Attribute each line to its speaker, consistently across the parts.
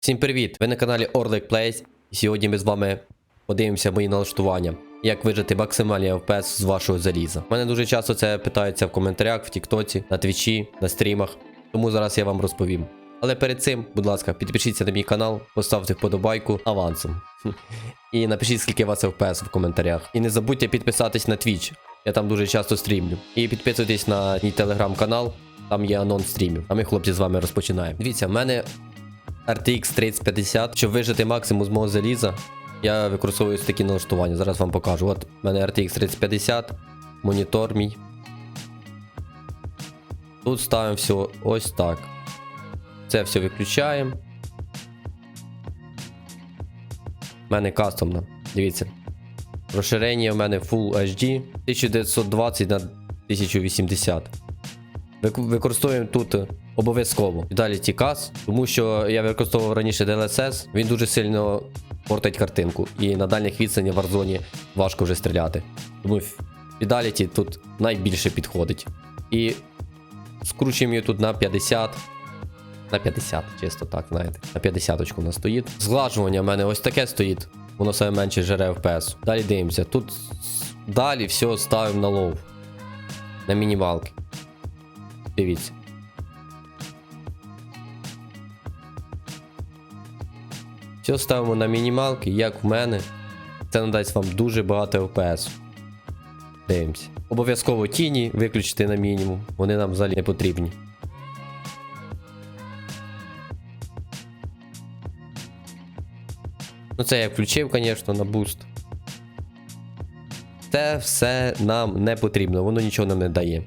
Speaker 1: Всім привіт! Ви на каналі Orlik Plays. І сьогодні ми з вами подивимося мої налаштування. Як вижити максимальний FPS з вашого заліза. Мене дуже часто це питаються в коментарях, в Тіктоці, на Твічі, на стрімах. Тому зараз я вам розповім. Але перед цим, будь ласка, підпишіться на мій канал, поставте вподобайку авансом. І напишіть, скільки у вас FPS в коментарях. І не забудьте підписатись на Twitch. Я там дуже часто стрімлю. І підписуйтесь на мій телеграм-канал, там є анонс стрімів. А ми, хлопці, з вами розпочинаємо. Дивіться, в мене RTX 3050, щоб вижити максимум з мого заліза, я використовую такі налаштування. Зараз вам покажу. От в мене RTX 3050, монітор мій. Тут ставимо все ось так. Це все виключаємо. У мене кастомно. Дивіться. Розширення у мене Full HD 1920 на 1080. Вик- Використовуємо тут е, обов'язково Fidelity CAS, тому що я використовував раніше DLSS, він дуже сильно портить картинку. І на дальніх відстанях в Warzone важко вже стріляти. Тому Fidelity тут найбільше підходить. І скручуємо її тут на 50. На 50, чисто так, знаєте. На 50 очку у нас стоїть. Зглажування в мене ось таке стоїть. Воно саме менше жере FPS. Далі дивимося. Тут далі все ставимо на лоу. На мінімалки. Дивіться. Все ставимо на мінімалки, як в мене. Це надасть вам дуже багато FPS. Дивимося. Обов'язково тіні виключити на мінімум. Вони нам взагалі не потрібні. Ну це я включив, звісно, на буст. Це все нам не потрібно, воно нічого нам не дає.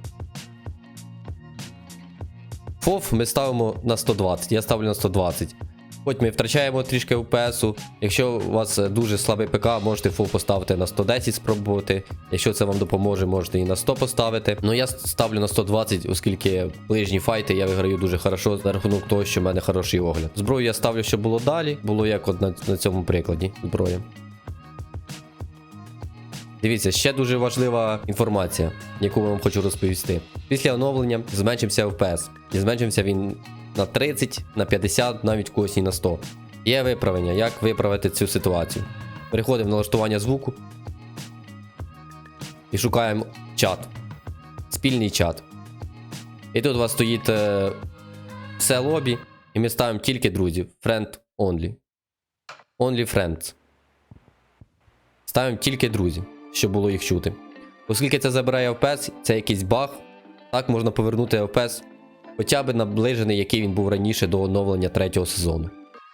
Speaker 1: FOV ми ставимо на 120, я ставлю на 120. Хоч ми втрачаємо трішки FPS. Якщо у вас е, дуже слабий ПК, можете FOV поставити на 110 спробувати. Якщо це вам допоможе, можете і на 100 поставити. Ну я ставлю на 120, оскільки ближні файти я виграю дуже хорошо за рахунок того, що в мене хороший огляд. Зброю я ставлю, щоб було далі. Було як от на, на цьому прикладі зброя. Дивіться, ще дуже важлива інформація, яку я вам хочу розповісти. Після оновлення зменшився FPS. І зменшився він на 30, на 50, навіть когось і на 100. Є виправлення, як виправити цю ситуацію. Переходимо в налаштування звуку і шукаємо чат. Спільний чат. І тут у вас стоїть е, все лобі, і ми ставимо тільки друзів. Friend only. Only friends. Ставимо тільки друзів, щоб було їх чути. Оскільки це забирає FPS, це якийсь баг, так можна повернути FPS хоча б наближений, який він був раніше до оновлення третього сезону.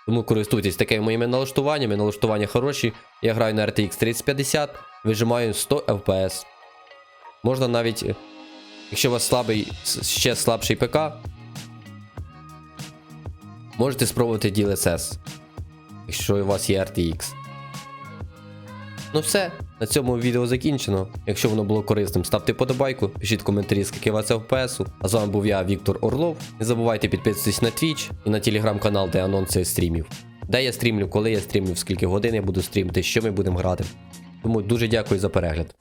Speaker 1: Тому користуйтесь такими моїми налаштуваннями, налаштування хороші. Я граю на RTX 3050, вижимаю 100 FPS. Можна навіть, е, якщо у вас слабий, ще слабший ПК, можете спробувати DLSS, якщо у вас є RTX. Ну все, на цьому відео закінчено. Якщо воно було корисним, ставте подобайку, пишіть коментарі, скільки вас FPS. А з вами був я, Віктор Орлов. Не забувайте підписуватись на Twitch і на телеграм-канал, де анонси стрімів. Де я стрімлю, коли я стрімлю, скільки годин я буду стрімити, що ми будемо грати. Тому дуже дякую за перегляд.